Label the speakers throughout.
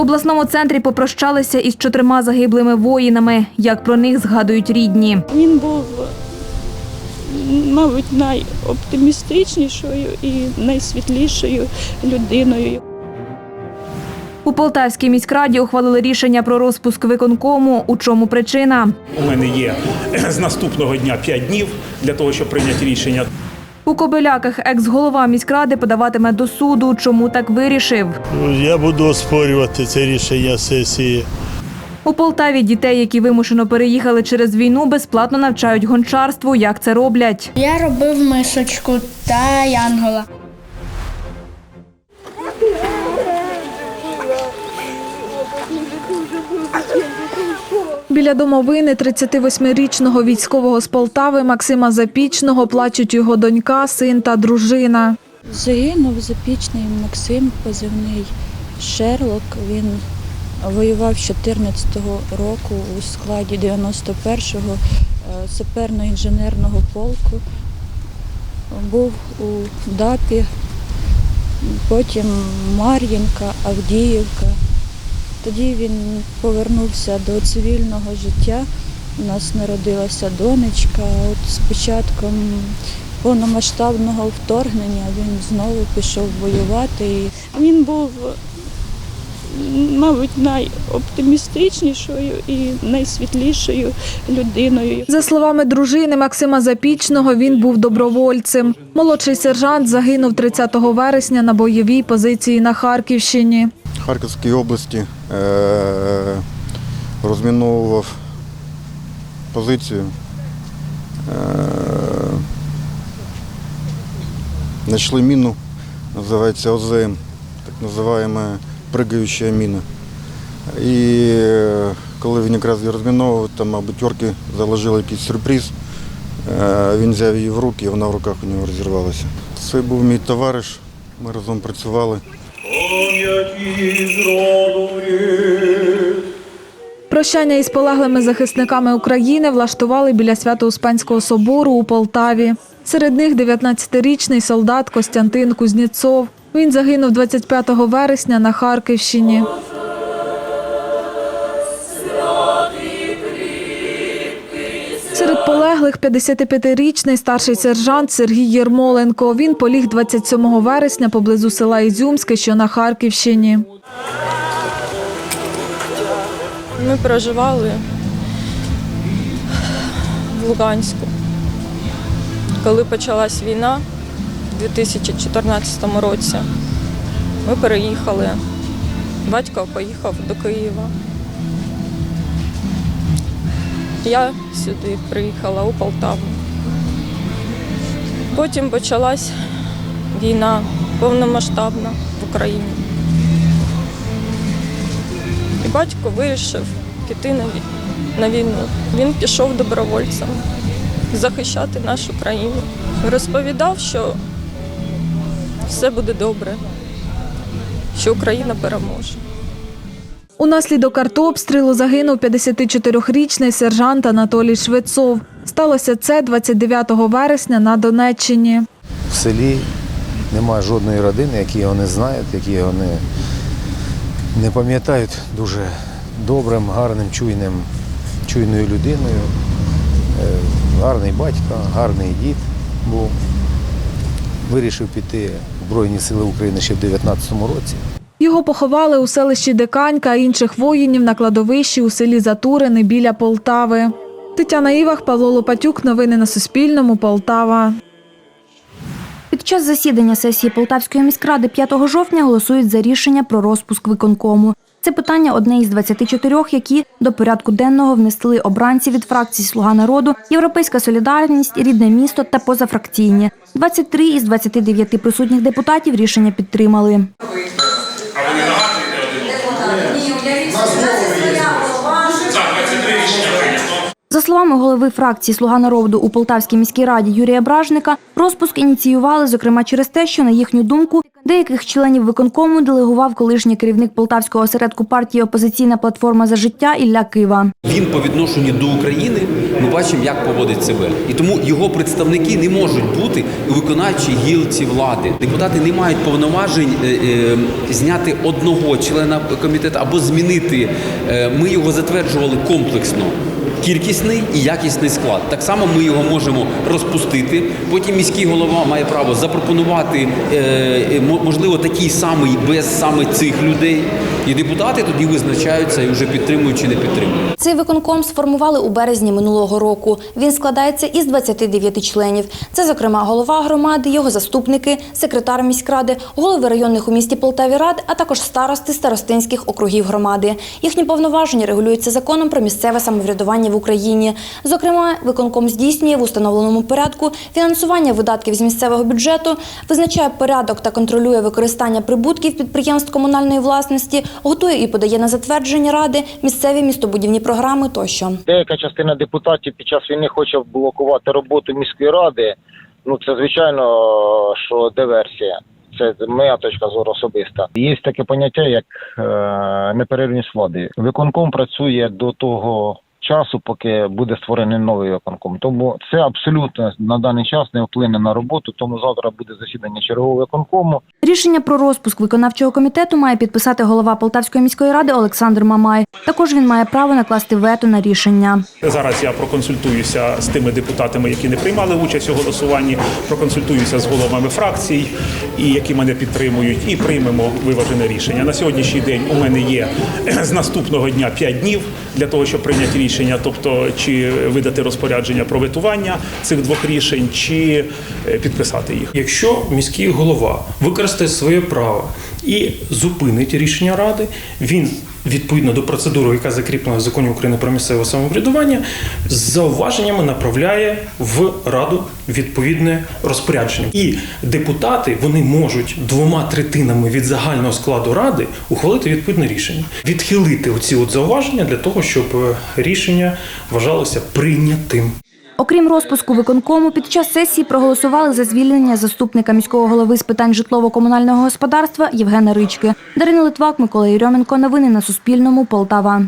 Speaker 1: В обласному центрі попрощалися із чотирма загиблими воїнами. Як про них згадують рідні.
Speaker 2: Він був, мабуть, найоптимістичнішою і найсвітлішою людиною.
Speaker 1: У Полтавській міськраді ухвалили рішення про розпуск виконкому. У чому причина?
Speaker 3: У мене є з наступного дня 5 днів для того, щоб прийняти рішення.
Speaker 1: У Кобиляках екс-голова міськради подаватиме до суду. Чому так вирішив?
Speaker 4: Я буду оспорювати це рішення сесії.
Speaker 1: У Полтаві дітей, які вимушено переїхали через війну, безплатно навчають гончарству. Як це роблять?
Speaker 5: Я робив мисочку та янгола.
Speaker 6: Біля домовини 38-річного військового з Полтави Максима Запічного плачуть його донька, син та дружина.
Speaker 2: Загинув запічний Максим, позивний Шерлок. Він воював з 14-го року у складі 91-го е, саперно-інженерного полку. Був у ДАПі, потім Мар'їнка, Авдіївка. Тоді він повернувся до цивільного життя. У нас народилася донечка. От з початком повномасштабного вторгнення він знову пішов воювати. Він був, мабуть, найоптимістичнішою і найсвітлішою людиною.
Speaker 6: За словами дружини Максима Запічного, він був добровольцем. Молодший сержант загинув 30 вересня на бойовій позиції на Харківщині.
Speaker 7: Харківській області е, розміновував позицію. Е, Знайшли міну, називається ОЗМ, так називаємо пригаюча міна. І е, коли він якраз її розміновував, там, мабуть, орки заложили якийсь сюрприз. Він взяв її в руки, і вона в руках у нього розірвалася. Це був мій товариш, ми разом працювали.
Speaker 6: Прощання із полеглими захисниками України влаштували біля Свято-Успенського собору у Полтаві. Серед них 19-річний солдат Костянтин Кузнєцов. Він загинув 25 вересня на Харківщині. Полеглих 55-річний старший сержант Сергій Єрмоленко. Він поліг 27 вересня поблизу села Ізюмське, що на Харківщині.
Speaker 8: Ми проживали в Луганську. Коли почалась війна у 2014 році, ми переїхали. Батько поїхав до Києва. Я сюди приїхала у Полтаву. Потім почалась війна повномасштабна в Україні. І батько вирішив піти на вій- на війну. Він пішов добровольцем захищати нашу країну. Розповідав, що все буде добре, що Україна переможе.
Speaker 6: Унаслідок артобстрілу загинув 54-річний сержант Анатолій Швецов. Сталося це 29 вересня на Донеччині.
Speaker 9: в селі немає жодної родини, які його не знають, які його не, не пам'ятають дуже добрим, гарним, чуйним, чуйною людиною. Е, Гарний батько, гарний дід був. Вирішив піти в Збройні Сили України ще в 19-му році.
Speaker 6: Його поховали у селищі Диканька, інших воїнів на кладовищі у селі Затурини біля Полтави. Тетяна Івах, Павло Лопатюк. Новини на Суспільному. Полтава.
Speaker 1: Під час засідання сесії Полтавської міськради 5 жовтня голосують за рішення про розпуск виконкому. Це питання одне із 24, які до порядку денного внесли обранці від фракцій Слуга народу, Європейська солідарність, рідне місто та позафракційні. 23 із 29 присутніх депутатів рішення підтримали. За словами голови фракції Слуга народу у Полтавській міській раді Юрія Бражника, розпуск ініціювали, зокрема через те, що на їхню думку Деяких членів виконкому делегував колишній керівник полтавського осередку партії Опозиційна платформа за життя Ілля Кива.
Speaker 10: Він по відношенню до України ми бачимо, як поводить себе, і тому його представники не можуть бути у виконавчій гілці влади. Депутати не мають повноважень е, е, зняти одного члена комітету або змінити. Е, Ми його затверджували комплексно. Кількісний і якісний склад. Так само ми його можемо розпустити. Потім міський голова має право запропонувати е, е, мо- можливо такий самий без саме цих людей. І депутати тоді визначаються і вже підтримують чи не підтримують.
Speaker 1: Цей виконком сформували у березні минулого року. Він складається із 29 членів. Це, зокрема, голова громади, його заступники, секретар міськради, голови районних у місті Полтаві рад, а також старости старостинських округів громади. Їхні повноваження регулюються законом про місцеве самоврядування в Україні. Зокрема, виконком здійснює в установленому порядку фінансування видатків з місцевого бюджету, визначає порядок та контролює використання прибутків підприємств комунальної власності, готує і подає на затвердження ради місцеві містобудівні програми тощо.
Speaker 11: Деяка частина депутатів під час війни хоче блокувати роботу міської ради. Ну це звичайно, що диверсія. Це моя точка зору особиста. Є таке поняття, як е, неперервність влади. Виконком працює до того часу, поки буде створений новий виконком. Тому це абсолютно на даний час не вплине на роботу. Тому завтра буде засідання чергового виконкому.
Speaker 1: Рішення про розпуск виконавчого комітету має підписати голова Полтавської міської ради Олександр Мамай. Також він має право накласти вето на рішення.
Speaker 3: Зараз я проконсультуюся з тими депутатами, які не приймали участь у голосуванні, проконсультуюся з головами фракцій, і які мене підтримують, і приймемо виважене рішення. На сьогоднішній день у мене є з наступного дня 5 днів для того, щоб прийняти рішення, тобто чи видати розпорядження про витування цих двох рішень, чи е, підписати їх.
Speaker 12: Якщо міський голова використає своє право і зупинить рішення ради, він відповідно до процедури, яка закріплена в законі України про місцеве самоврядування, з зауваженнями направляє в раду відповідне розпорядження. І депутати вони можуть двома третинами від загального складу ради ухвалити відповідне рішення, відхилити оці от зауваження для того, щоб е, рішення вважалося прийнятим.
Speaker 1: Окрім розпуску виконкому, під час сесії проголосували за звільнення заступника міського голови з питань житлово-комунального господарства Євгена Рички. Дарина Литвак, Микола Єрьоменко. Новини на Суспільному. Полтава.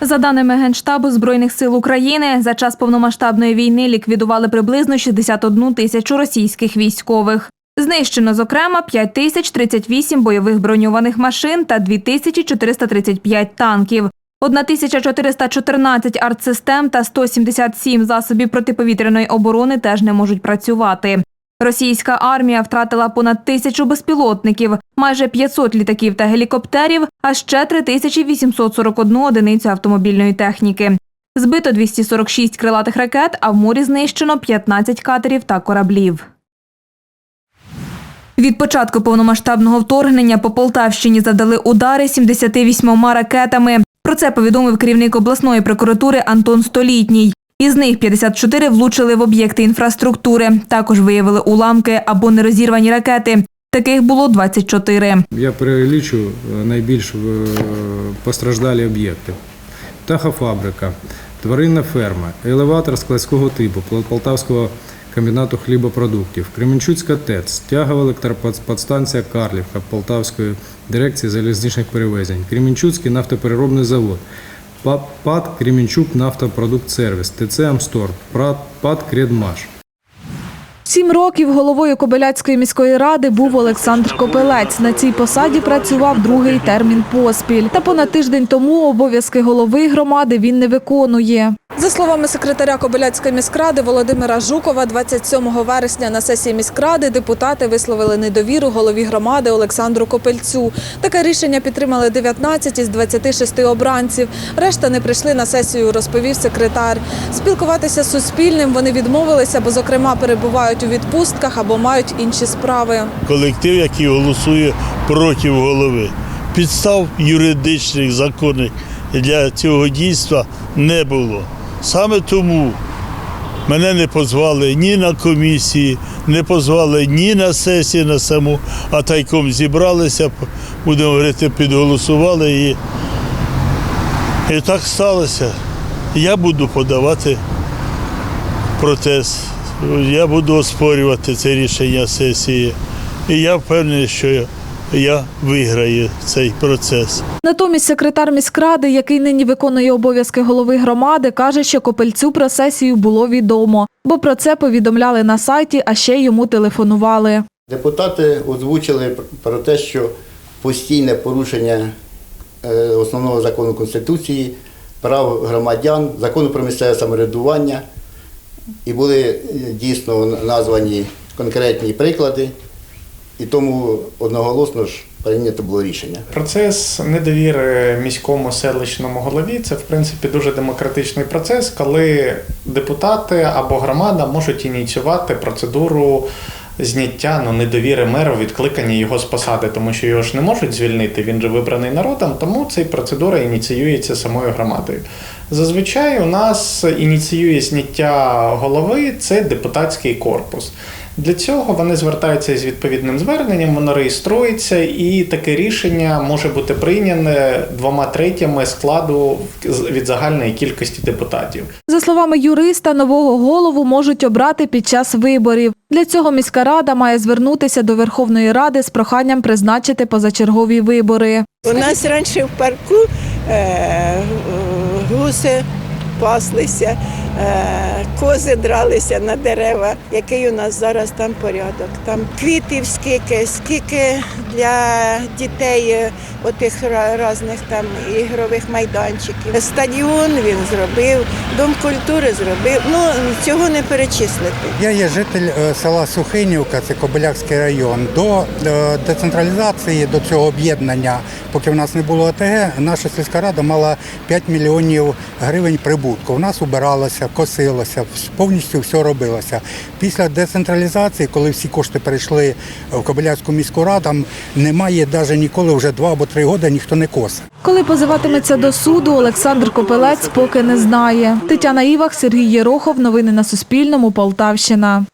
Speaker 13: За даними Генштабу Збройних сил України, за час повномасштабної війни ліквідували приблизно 61 тисячу російських військових. Знищено, зокрема, 5 тисяч 38 бойових броньованих машин та 2 тисячі 435 танків. 1414 артсистем та 177 засобів протиповітряної оборони теж не можуть працювати. Російська армія втратила понад тисячу безпілотників, майже 500 літаків та гелікоптерів, а ще 3841 одиницю автомобільної техніки. Збито 246 крилатих ракет, а в морі знищено 15 катерів та кораблів. Від початку повномасштабного вторгнення по Полтавщині завдали удари 78 ракетами. Про це повідомив керівник обласної прокуратури Антон Столітній. Із них 54 влучили в об'єкти інфраструктури. Також виявили уламки або нерозірвані ракети. Таких було 24.
Speaker 14: Я перелічу е, найбільш е, постраждалі об'єкти. Птахофабрика, тваринна ферма, елеватор складського типу Полтавського комбінату хлібопродуктів, Кременчуцька ТЕЦ, тягова електроподстанція Карлівка Полтавської дирекції залізничних перевезень, Кременчуцький нафтопереробний завод, ПА- ПАД Кременчук нафтопродукт сервіс, ТЦ Амстор, ПАД Кредмаш.
Speaker 13: Сім років головою Кобиляцької міської ради був Олександр Копелець. На цій посаді працював другий термін поспіль. Та понад тиждень тому обов'язки голови громади він не виконує. За словами секретаря Кобиляцької міськради Володимира Жукова, 27 вересня на сесії міськради депутати висловили недовіру голові громади Олександру Копельцю. Таке рішення підтримали 19 із 26 обранців. Решта не прийшли на сесію, розповів секретар. Спілкуватися з Суспільним вони відмовилися, бо, зокрема, перебувають у відпустках або мають інші справи.
Speaker 4: Колектив, який голосує проти голови. Підстав юридичних, законних для цього дійства не було. Саме тому мене не позвали ні на комісії, не позвали ні на сесії на саму, а тайком зібралися, будемо говорити, підголосували і, і так сталося. Я буду подавати протест. Я буду оспорювати це рішення сесії. І я впевнений, що я виграю цей процес.
Speaker 6: Натомість секретар міськради, який нині виконує обов'язки голови громади, каже, що Копельцю про сесію було відомо, бо про це повідомляли на сайті, а ще йому телефонували.
Speaker 15: Депутати озвучили про те, що постійне порушення е, основного закону Конституції, прав громадян, закону про місцеве самоврядування, і були е, дійсно названі конкретні приклади, і тому одноголосно ж прийнято було рішення.
Speaker 11: Процес недовіри міському селищному голові це в принципі дуже демократичний процес, коли депутати або громада можуть ініціювати процедуру зняття ну, недовіри меру, відкликання його з посади, тому що його ж не можуть звільнити. Він же вибраний народом, тому ця процедура ініціюється самою громадою. Зазвичай у нас ініціює зняття голови це депутатський корпус. Для цього вони звертаються із відповідним зверненням, воно реєструється, і таке рішення може бути прийняне двома третями складу від загальної кількості депутатів.
Speaker 6: За словами юриста, нового голову можуть обрати під час виборів. Для цього міська рада має звернутися до Верховної Ради з проханням призначити позачергові вибори.
Speaker 16: У нас раніше в парку е, гуси паслися, кози дралися на дерева. Який у нас зараз там порядок? Там квітів скільки, скільки для дітей е, отих різних там ігрових майданчиків. Стадіон він зробив, дом культури зробив. Ну цього не перечислити.
Speaker 17: Я є житель е, села Сухинівка, це Кобилякський район. До е, децентралізації, до цього об'єднання, поки в нас не було ОТГ, наша сільська рада мала 5 мільйонів гривень прибутку. У нас убиралося, косилося, повністю все робилося. Після децентралізації, коли всі кошти перейшли в Кобиляцьку міську раду, немає навіть ніколи вже два або три роки ніхто не косить.
Speaker 6: Коли позиватиметься до суду, Олександр Копелець поки не знає. Тетяна Івах, Сергій Єрохов. Новини на Суспільному. Полтавщина.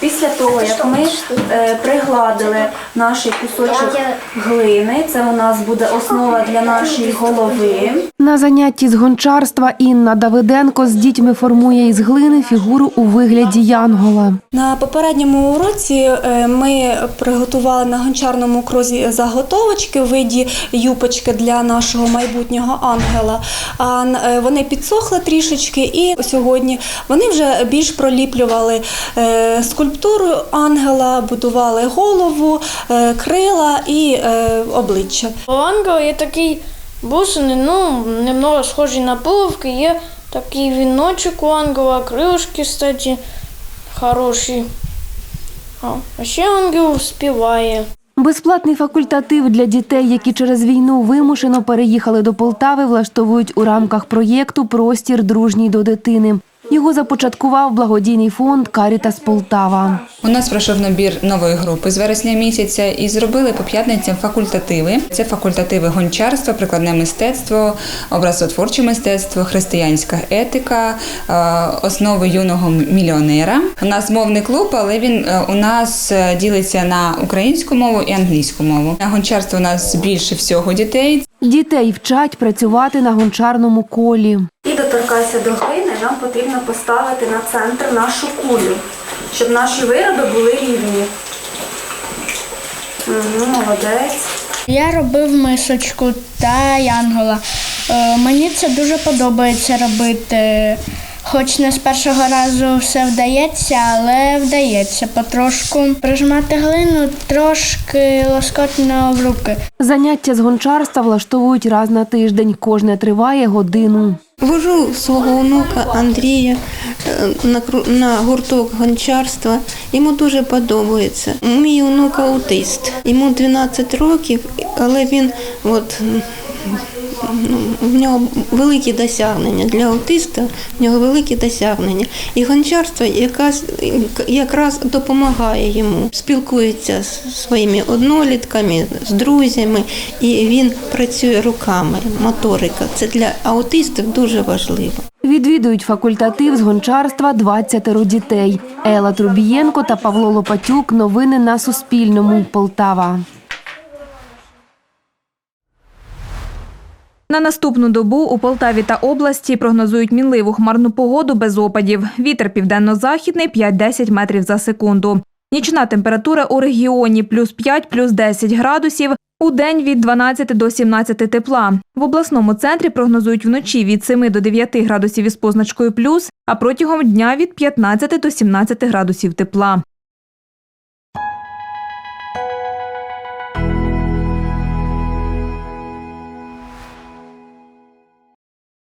Speaker 1: Після того, як ми е, пригладили наш кусочок глини, це у нас буде основа для нашої голови.
Speaker 18: На занятті з гончарства Інна Давиденко з дітьми формує із глини фігуру у вигляді янгола.
Speaker 19: На попередньому уроці е, ми приготували на гончарному крузі заготовочки у виді юпочки для нашого майбутнього ангела. А е, вони підсохли трішечки, і сьогодні вони вже більш проліплювали е, скульптуру ангела, будували голову, е, крила і е, обличчя.
Speaker 5: У ангела є такий бусини, ну, немного схожі на пуговки, є такий віночок у ангела, крилишки, кстати, хороші. А, а ще ангел співає.
Speaker 18: Безплатний факультатив для дітей, які через війну вимушено переїхали до Полтави, влаштовують у рамках проєкту Простір дружній до дитини. Його започаткував благодійний фонд Карітас Полтава.
Speaker 20: У нас пройшов набір нової групи з вересня місяця і зробили по п'ятницям факультативи. Це факультативи гончарства, прикладне мистецтво, образотворче мистецтво, християнська етика, е, основи юного мільйонера. У нас мовний клуб, але він е, у нас е, ділиться на українську мову і англійську мову. На гончарство у нас більше всього дітей.
Speaker 18: Дітей вчать працювати на гончарному колі.
Speaker 1: І доторкайся до глини, нам потрібно поставити на центр нашу кулю, щоб наші вироби були рівні. Угу, молодець.
Speaker 5: Я робив мисочку та янгола. Е, Мені це дуже подобається робити. Хоч не з першого разу все вдається, але вдається потрошку. Прижимати глину трошки лоскотно в руки.
Speaker 18: Заняття з гончарства влаштовують раз на тиждень. Кожне триває годину.
Speaker 21: Вожу свого онука Андрія е, на, гурток гончарства. Йому дуже подобається. Мій онук аутист. Йому 12 років, але він от. Ну, В нього великі досягнення для аутиста, в нього великі досягнення. І гончарство якраз, якраз допомагає йому. Спілкується з своїми однолітками, з друзями, і він працює руками, моторика. Це для аутистів дуже важливо.
Speaker 18: Відвідують факультатив з гончарства 20 дітей. Ела Трубієнко та Павло Лопатюк. Новини на Суспільному. Полтава.
Speaker 6: На наступну добу у Полтаві та області прогнозують мінливу хмарну погоду без опадів. Вітер південно-західний 5-10 метрів за секунду.
Speaker 13: Нічна температура у регіоні плюс 5, плюс 10 градусів. У день від 12 до 17 тепла. В обласному центрі прогнозують вночі від 7 до 9 градусів із позначкою плюс, а протягом дня від 15 до 17 градусів тепла.